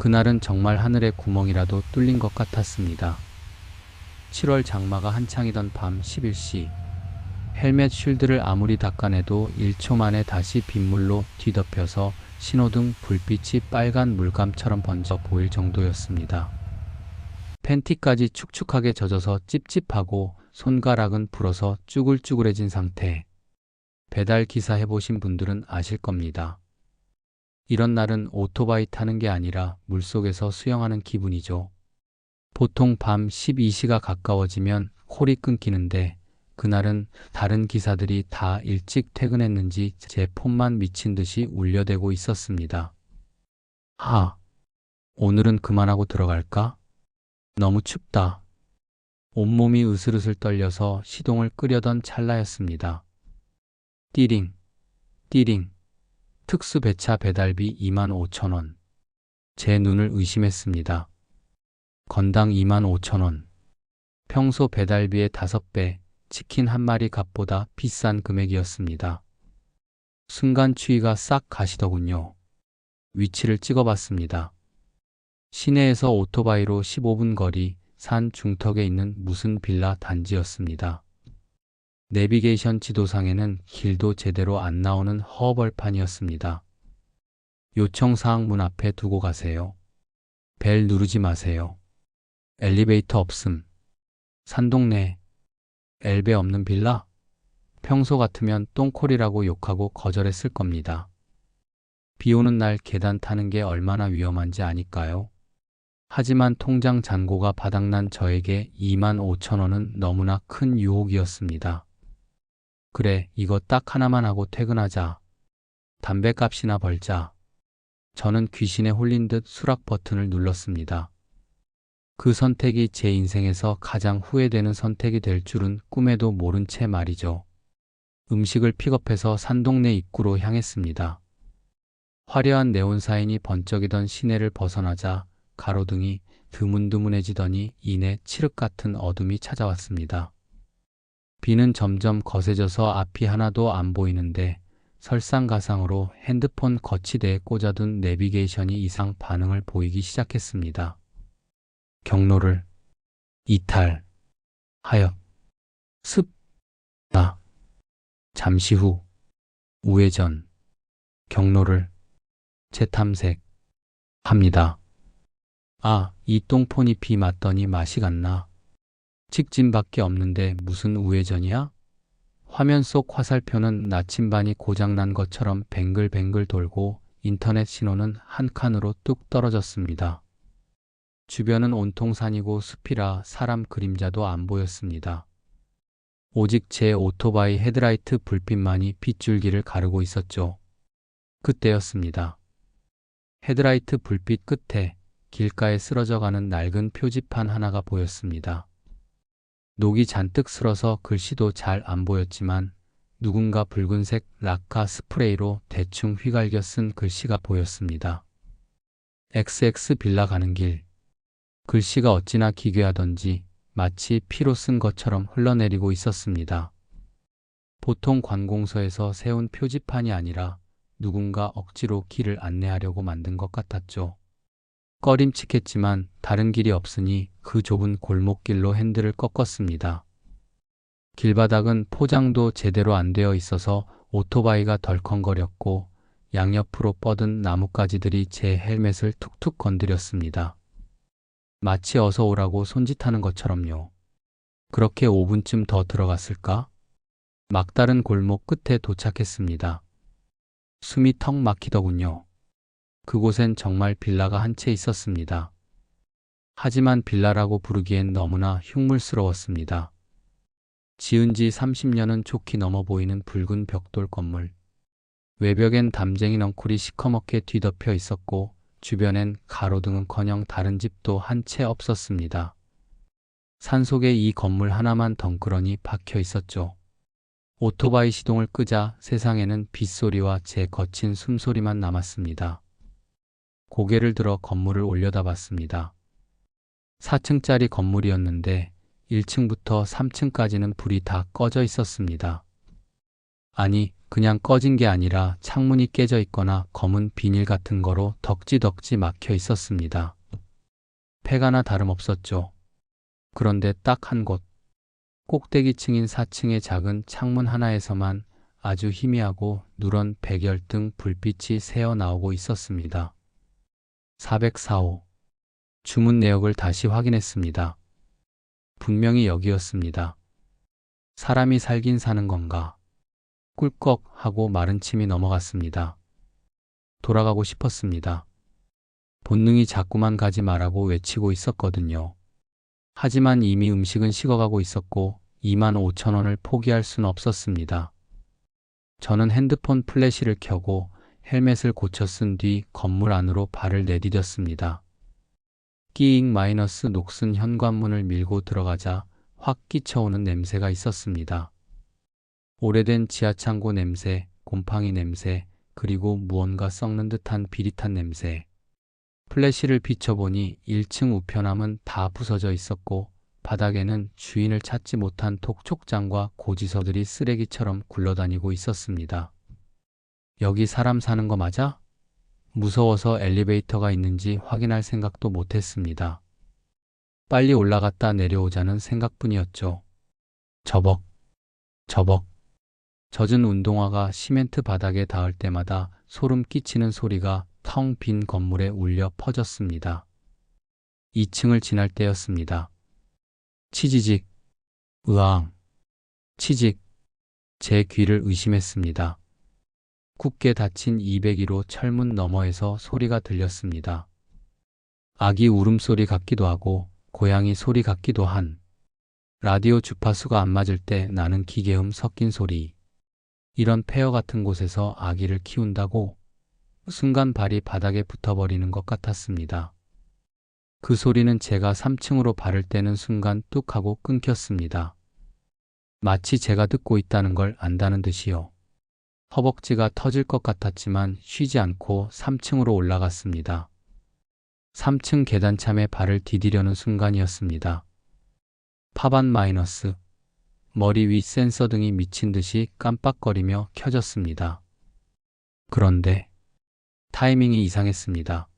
그날은 정말 하늘에 구멍이라도 뚫린 것 같았습니다. 7월 장마가 한창이던 밤 11시. 헬멧 쉴드를 아무리 닦아내도 1초 만에 다시 빗물로 뒤덮여서 신호등 불빛이 빨간 물감처럼 번져 보일 정도였습니다. 팬티까지 축축하게 젖어서 찝찝하고 손가락은 불어서 쭈글쭈글해진 상태. 배달 기사 해보신 분들은 아실 겁니다. 이런 날은 오토바이 타는 게 아니라 물속에서 수영하는 기분이죠. 보통 밤 12시가 가까워지면 콜이 끊기는데 그날은 다른 기사들이 다 일찍 퇴근했는지 제 폰만 미친 듯이 울려대고 있었습니다. 아, 오늘은 그만하고 들어갈까? 너무 춥다. 온몸이 으슬으슬 떨려서 시동을 끄려던 찰나였습니다. 띠링, 띠링. 특수 배차 배달비 2만 5천 원. 제 눈을 의심했습니다. 건당 2만 5천 원. 평소 배달비의 5배, 치킨 한 마리 값보다 비싼 금액이었습니다. 순간 추위가 싹 가시더군요. 위치를 찍어봤습니다. 시내에서 오토바이로 15분 거리 산 중턱에 있는 무슨 빌라 단지였습니다. 내비게이션 지도상에는 길도 제대로 안 나오는 허벌판이었습니다. 요청사항 문 앞에 두고 가세요. 벨 누르지 마세요. 엘리베이터 없음. 산동네. 엘베 없는 빌라? 평소 같으면 똥콜이라고 욕하고 거절했을 겁니다. 비 오는 날 계단 타는 게 얼마나 위험한지 아니까요? 하지만 통장 잔고가 바닥난 저에게 2만 5천 원은 너무나 큰 유혹이었습니다. 그래, 이거 딱 하나만 하고 퇴근하자. 담배값이나 벌자. 저는 귀신에 홀린 듯 수락 버튼을 눌렀습니다. 그 선택이 제 인생에서 가장 후회되는 선택이 될 줄은 꿈에도 모른 채 말이죠. 음식을 픽업해서 산동네 입구로 향했습니다. 화려한 네온 사인이 번쩍이던 시내를 벗어나자 가로등이 드문드문해지더니 이내 칠흑 같은 어둠이 찾아왔습니다. 비는 점점 거세져서 앞이 하나도 안 보이는데 설상가상으로 핸드폰 거치대에 꽂아둔 내비게이션이 이상 반응을 보이기 시작했습니다. 경로를 이탈 하여 습나 잠시 후 우회전 경로를 재탐색 합니다. 아, 이 똥폰이 비 맞더니 맛이 갔나? 직진밖에 없는데 무슨 우회전이야? 화면 속 화살표는 나침반이 고장난 것처럼 뱅글뱅글 돌고 인터넷 신호는 한 칸으로 뚝 떨어졌습니다. 주변은 온통 산이고 숲이라 사람 그림자도 안 보였습니다. 오직 제 오토바이 헤드라이트 불빛만이 빗줄기를 가르고 있었죠. 그때였습니다. 헤드라이트 불빛 끝에 길가에 쓰러져가는 낡은 표지판 하나가 보였습니다. 녹이 잔뜩 슬어서 글씨도 잘 안 보였지만 누군가 붉은색 라카 스프레이로 대충 휘갈겨 쓴 글씨가 보였습니다. XX 빌라 가는 길. 글씨가 어찌나 기괴하던지 마치 피로 쓴 것처럼 흘러내리고 있었습니다. 보통 관공서에서 세운 표지판이 아니라 누군가 억지로 길을 안내하려고 만든 것 같았죠. 꺼림칙했지만 다른 길이 없으니 그 좁은 골목길로 핸들을 꺾었습니다. 길바닥은 포장도 제대로 안 되어 있어서 오토바이가 덜컹거렸고 양옆으로 뻗은 나뭇가지들이 제 헬멧을 툭툭 건드렸습니다. 마치 어서 오라고 손짓하는 것처럼요. 그렇게 5분쯤 더 들어갔을까? 막다른 골목 끝에 도착했습니다. 숨이 턱 막히더군요. 그곳엔 정말 빌라가 한 채 있었습니다. 하지만 빌라라고 부르기엔 너무나 흉물스러웠습니다. 지은 지 30년은 좋게 넘어 보이는 붉은 벽돌 건물. 외벽엔 담쟁이 넝쿨이 시커멓게 뒤덮여 있었고 주변엔 가로등은커녕 다른 집도 한 채 없었습니다. 산속에 이 건물 하나만 덩그러니 박혀 있었죠. 오토바이 시동을 끄자 세상에는 빗소리와 제 거친 숨소리만 남았습니다. 고개를 들어 건물을 올려다봤습니다. 4층짜리 건물이었는데 1층부터 3층까지는 불이 다 꺼져 있었습니다. 아니, 그냥 꺼진 게 아니라 창문이 깨져 있거나 검은 비닐 같은 거로 덕지덕지 막혀 있었습니다. 폐가나 다름없었죠. 그런데 딱 한 곳, 꼭대기층인 4층의 작은 창문 하나에서만 아주 희미하고 누런 백열등 불빛이 새어 나오고 있었습니다. 404호. 주문 내역을 다시 확인했습니다. 분명히 여기였습니다. 사람이 살긴 사는 건가? 꿀꺽 하고 마른 침이 넘어갔습니다. 돌아가고 싶었습니다. 본능이 자꾸만 가지 말라고 외치고 있었거든요. 하지만 이미 음식은 식어가고 있었고 2만 5천 원을 포기할 수는 없었습니다. 저는 핸드폰 플래시를 켜고 헬멧을 고쳐 쓴 뒤 건물 안으로 발을 내디뎠습니다. 끼잉 마이너스 녹슨 현관문을 밀고 들어가자 확 끼쳐오는 냄새가 있었습니다. 오래된 지하창고 냄새, 곰팡이 냄새, 그리고 무언가 썩는 듯한 비릿한 냄새. 플래시를 비춰보니 1층 우편함은 다 부서져 있었고 바닥에는 주인을 찾지 못한 톡촉장과 고지서들이 쓰레기처럼 굴러다니고 있었습니다. 여기 사람 사는 거 맞아? 무서워서 엘리베이터가 있는지 확인할 생각도 못했습니다. 빨리 올라갔다 내려오자는 생각뿐이었죠. 저벅, 저벅. 젖은 운동화가 시멘트 바닥에 닿을 때마다 소름 끼치는 소리가 텅 빈 건물에 울려 퍼졌습니다. 2층을 지날 때였습니다. 치지직, 으앙, 치직, 제 귀를 의심했습니다. 굳게 닫힌 202로 철문 너머에서 소리가 들렸습니다. 아기 울음소리 같기도 하고 고양이 소리 같기도 한 라디오 주파수가 안 맞을 때 나는 기계음 섞인 소리. 이런 폐허 같은 곳에서 아기를 키운다고 순간 발이 바닥에 붙어버리는 것 같았습니다. 그 소리는 제가 3층으로 발을 떼는 순간 뚝 하고 끊겼습니다. 마치 제가 듣고 있다는 걸 안다는 듯이요. 허벅지가 터질 것 같았지만 쉬지 않고 3층으로 올라갔습니다. 3층 계단참에 발을 디디려는 순간이었습니다. 파반 마이너스. 머리 위 센서 등이 미친 듯이 깜빡거리며 켜졌습니다. 그런데 타이밍이 이상했습니다.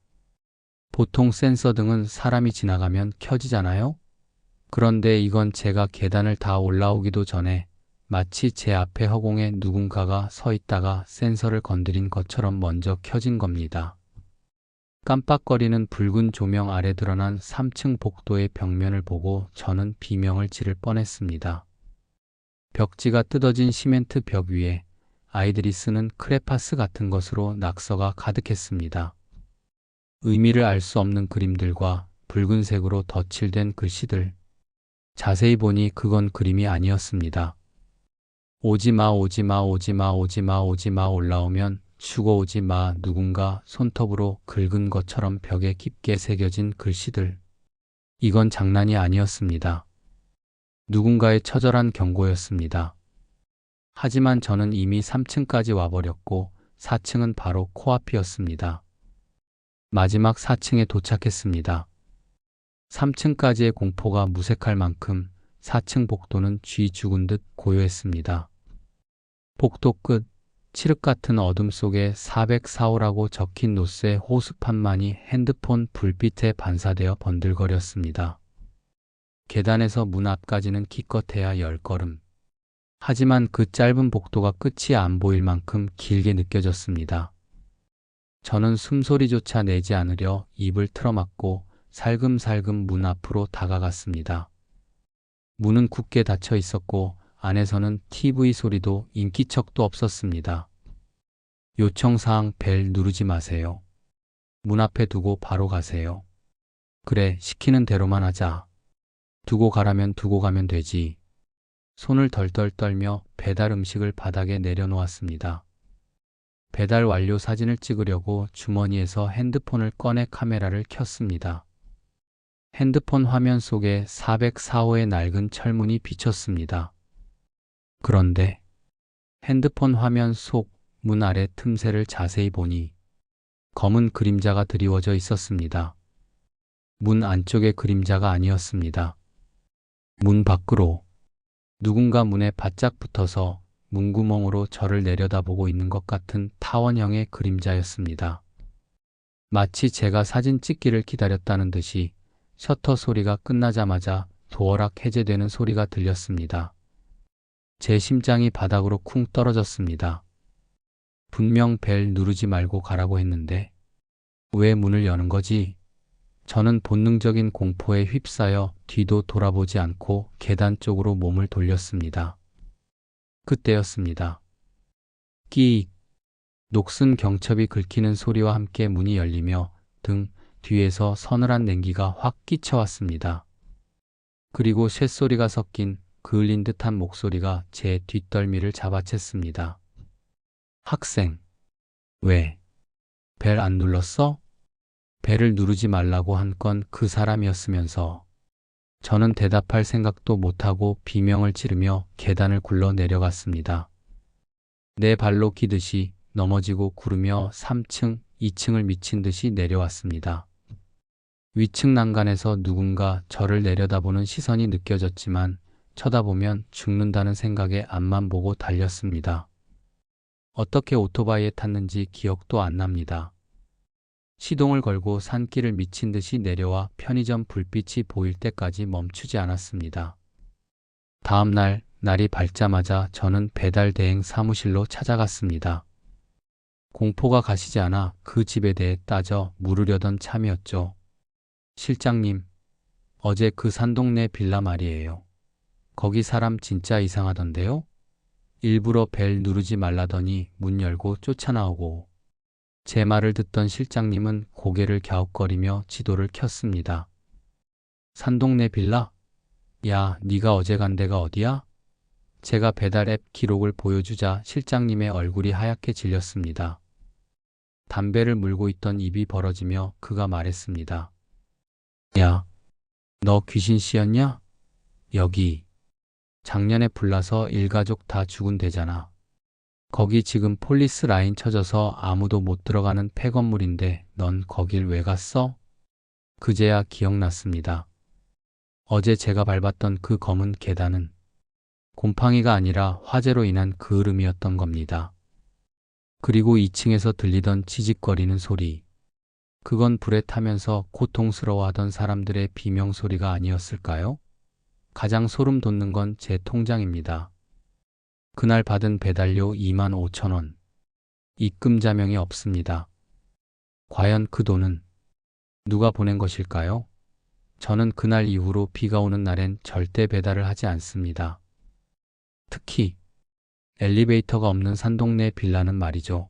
보통 센서 등은 사람이 지나가면 켜지잖아요? 그런데 이건 제가 계단을 다 올라오기도 전에 마치 제 앞에 허공에 누군가가 서 있다가 센서를 건드린 것처럼 먼저 켜진 겁니다. 깜빡거리는 붉은 조명 아래 드러난 3층 복도의 벽면을 보고 저는 비명을 지를 뻔했습니다. 벽지가 뜯어진 시멘트 벽 위에 아이들이 쓰는 크레파스 같은 것으로 낙서가 가득했습니다. 의미를 알 수 없는 그림들과 붉은색으로 덧칠된 글씨들. 자세히 보니 그건 그림이 아니었습니다. 오지마 오지마 오지마 오지마 오지마 올라오면 죽어오지 마 누군가 손톱으로 긁은 것처럼 벽에 깊게 새겨진 글씨들. 이건 장난이 아니었습니다. 누군가의 처절한 경고였습니다. 하지만 저는 이미 3층까지 와버렸고 4층은 바로 코앞이었습니다. 마지막 4층에 도착했습니다. 3층까지의 공포가 무색할 만큼 4층 복도는 쥐 죽은 듯 고요했습니다. 복도 끝, 칠흑 같은 어둠 속에 404호라고 적힌 노스의 호수판만이 핸드폰 불빛에 반사되어 번들거렸습니다. 계단에서 문 앞까지는 기껏해야 10걸음. 하지만 그 짧은 복도가 끝이 안 보일 만큼 길게 느껴졌습니다. 저는 숨소리조차 내지 않으려 입을 틀어막고 살금살금 문 앞으로 다가갔습니다. 문은 굳게 닫혀 있었고 안에서는 TV 소리도 인기척도 없었습니다. 요청사항 벨 누르지 마세요. 문 앞에 두고 바로 가세요. 그래, 시키는 대로만 하자. 두고 가라면 두고 가면 되지. 손을 덜덜 떨며 배달 음식을 바닥에 내려놓았습니다. 배달 완료 사진을 찍으려고 주머니에서 핸드폰을 꺼내 카메라를 켰습니다. 핸드폰 화면 속에 404호의 낡은 철문이 비쳤습니다. 그런데 핸드폰 화면 속 문 아래 틈새를 자세히 보니 검은 그림자가 드리워져 있었습니다. 문 안쪽의 그림자가 아니었습니다. 문 밖으로 누군가 문에 바짝 붙어서 문구멍으로 저를 내려다보고 있는 것 같은 타원형의 그림자였습니다. 마치 제가 사진 찍기를 기다렸다는 듯이 셔터 소리가 끝나자마자 도어락 해제되는 소리가 들렸습니다. 제 심장이 바닥으로 쿵 떨어졌습니다. 분명 벨 누르지 말고 가라고 했는데 왜 문을 여는 거지? 저는 본능적인 공포에 휩싸여 뒤도 돌아보지 않고 계단 쪽으로 몸을 돌렸습니다. 그때였습니다. 끼익. 녹슨 경첩이 긁히는 소리와 함께 문이 열리며 등 뒤에서 서늘한 냉기가 확 끼쳐왔습니다. 그리고 쇳소리가 섞인 그을린 듯한 목소리가 제 뒷덜미를 잡아챘습니다. 학생. 왜? 벨 안 눌렀어? 벨을 누르지 말라고 한 건 그 사람이었으면서 저는 대답할 생각도 못하고 비명을 지르며 계단을 굴러 내려갔습니다. 내 발로 기듯이 넘어지고 구르며 3층, 2층을 미친 듯이 내려왔습니다. 위층 난간에서 누군가 저를 내려다보는 시선이 느껴졌지만 쳐다보면 죽는다는 생각에 앞만 보고 달렸습니다. 어떻게 오토바이에 탔는지 기억도 안 납니다. 시동을 걸고 산길을 미친 듯이 내려와 편의점 불빛이 보일 때까지 멈추지 않았습니다. 다음 날, 날이 밝자마자 저는 배달 대행 사무실로 찾아갔습니다. 공포가 가시지 않아 그 집에 대해 따져 물으려던 참이었죠. 실장님, 어제 그 산동네 빌라 말이에요. 거기 사람 진짜 이상하던데요? 일부러 벨 누르지 말라더니 문 열고 쫓아나오고 제 말을 듣던 실장님은 고개를 갸웃거리며 지도를 켰습니다. 산동네 빌라? 야, 네가 어제 간 데가 어디야? 제가 배달 앱 기록을 보여주자 실장님의 얼굴이 하얗게 질렸습니다. 담배를 물고 있던 입이 벌어지며 그가 말했습니다. 야, 너 귀신 씨였냐? 여기. 작년에 불나서 일가족 다 죽은 데잖아. 거기 지금 폴리스 라인 쳐져서 아무도 못 들어가는 폐건물인데 넌 거길 왜 갔어? 그제야 기억났습니다. 어제 제가 밟았던 그 검은 계단은 곰팡이가 아니라 화재로 인한 그을음이었던 겁니다. 그리고 2층에서 들리던 치직거리는 소리. 그건 불에 타면서 고통스러워하던 사람들의 비명 소리가 아니었을까요? 가장 소름 돋는 건 제 통장입니다. 그날 받은 배달료 2만 5천 원. 입금 자명이 없습니다. 과연 그 돈은 누가 보낸 것일까요? 저는 그날 이후로 비가 오는 날엔 절대 배달을 하지 않습니다. 특히 엘리베이터가 없는 산동네 빌라는 말이죠.